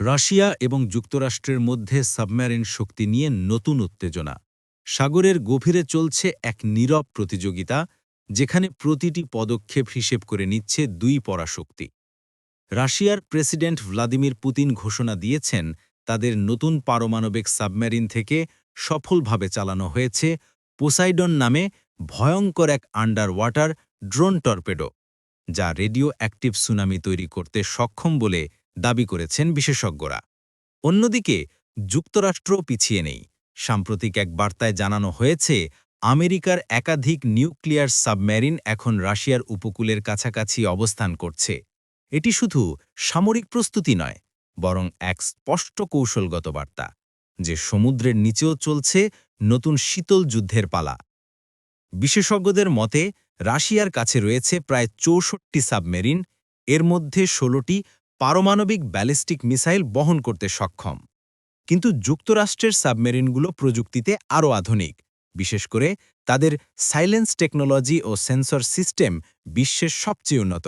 Russia এবং যুক্তরাষ্ট্রের মধ্যে সাবমেরিন শক্তি নিয়ে নতুন উত্তেজনা। সাগরের গভীরে চলছে এক নীরব প্রতিযোগিতা, যেখানে প্রতিটি পদক্ষেপ হিসেব করে নিচ্ছে দুই পরাশক্তি। রাশিয়ার প্রেসিডেন্ট ভ্লাদিমির পুতিন ঘোষণা দিয়েছেন, তাদের নতুন পারমাণবিক সাবমেরিন থেকে সফলভাবে চালানো হয়েছে পোসাইডন নামে ভয়ঙ্কর এক আন্ডার ওয়াটার ড্রোন টর্পেডো, যা রেডিও অ্যাক্টিভ সুনামি তৈরি করতে সক্ষম বলে দাবি করেছেন বিশেষজ্ঞরা। অন্যদিকে, যুক্তরাষ্ট্র পিছিয়ে নেই। সাম্প্রতিক এক বার্তায় জানানো হয়েছে, আমেরিকার একাধিক নিউক্লিয়ার সাবমেরিন এখন রাশিয়ার উপকূলের কাছাকাছি অবস্থান করছে। এটি শুধু সামরিক প্রস্তুতি নয়, বরং এক স্পষ্ট কৌশলগত বার্তা, যে সমুদ্রের নিচেও চলছে নতুন শীতল যুদ্ধের পালা। বিশেষজ্ঞদের মতে, রাশিয়ার কাছে রয়েছে প্রায় চৌষট্টি সাবমেরিন এর মধ্যে ষোলোটি পারমাণবিক ব্যালিস্টিক মিসাইল বহন করতে সক্ষম। কিন্তু যুক্তরাষ্ট্রের সাবমেরিনগুলো প্রযুক্তিতে আরও আধুনিক, বিশেষ করে তাদের সাইলেন্স টেকনোলজি ও সেন্সর সিস্টেম বিশ্বের সবচেয়ে উন্নত।